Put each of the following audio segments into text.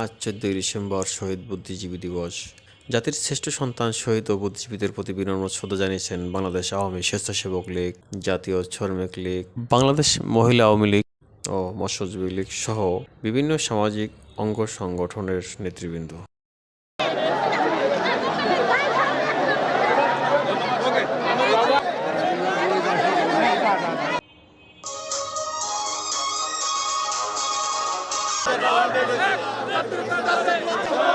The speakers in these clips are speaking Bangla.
আজ চোদ্দই ডিসেম্বর শহীদ বুদ্ধিজীবী দিবস। জাতির শ্রেষ্ঠ সন্তান শহীদ ও বুদ্ধিজীবীদের প্রতি বিনম্র শ্রদ্ধা জানিয়েছেন বাংলাদেশ আওয়ামী স্বেচ্ছাসেবক লীগ, জাতীয় শ্রমিক লীগ, বাংলাদেশ মহিলা আওয়ামী লীগ ও মৎস্যজীবী লীগ সহ বিভিন্ন সামাজিক অঙ্গ সংগঠনের নেতৃবৃন্দ। ছাত্র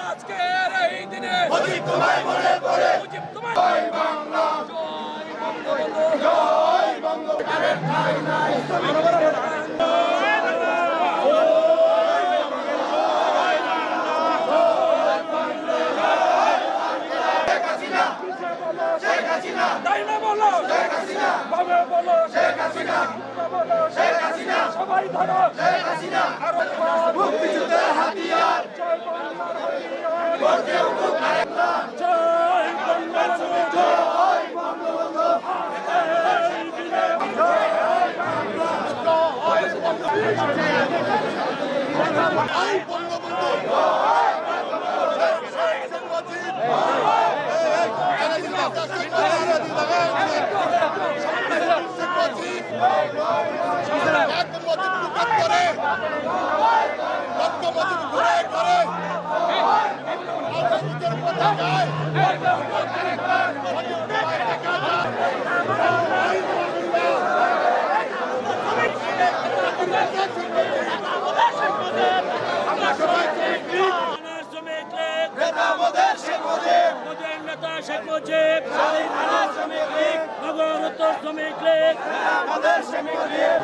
আজকের এই দিনে মুজিব তোমায় মনে পড়ে মুজিব তোমায় বাংলা। জয় বঙ্গবন্ধু জয় তাই না বলো? শেখ হাসিনা। বাবা বলো শেখ হাসিনা বলো শেখ হাসিনা সবাই ধরো। শেখ হাসিনা। আর মুক্তিযুদ্ধের হাতিয়ার। জয় বাংলার হাতিয়ার। গর্জে উঠুক আরেকটা। জয় বঙ্গবন্ধু বঙ্গবন্ধু এই দিনে শ্রমিক লীগ নেতা মোদের শেখ মুজিব মোদের নেতা শেখ মুজিব শ্রমিক লীগ নগর উত্তর শ্রমিক লীগ আমাদের শ্রমিক লীগ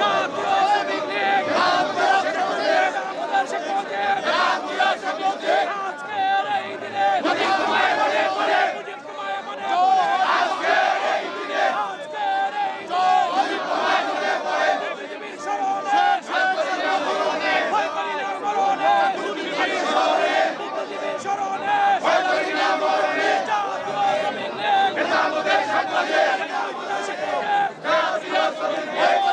জাতীয় শ্রমিক লীগ জাতীয় শ্রমিক লীগ আমাদের শেখ মুজিব জাতীয় শ্রমিক লীগ আজকের এই দিনে মুজিব তোমায় মনে পড়ে মুজিব তোমায় মনে পড়ে আজকের এই দিনে আজকের এই দিনে মুজিব তোমায় মনে পড়ে পৃথিবীর স্মরণে ভয় করি না মরণে পৃথিবীর স্মরণে পৃথিবীর স্মরণে ভয় করি না মরণে জাতীয় শ্রমিক লীগ এটা আমাদের সমাজে এটা আমাদের সমাজে জাতীয় শ্রমিক লীগ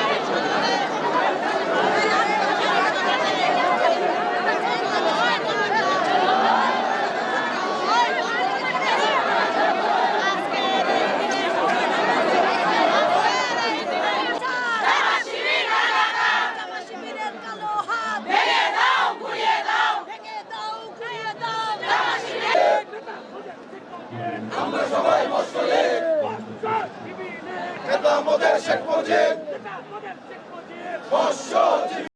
সবাই মশলে খেতাম ওদের শেখ মুজিব।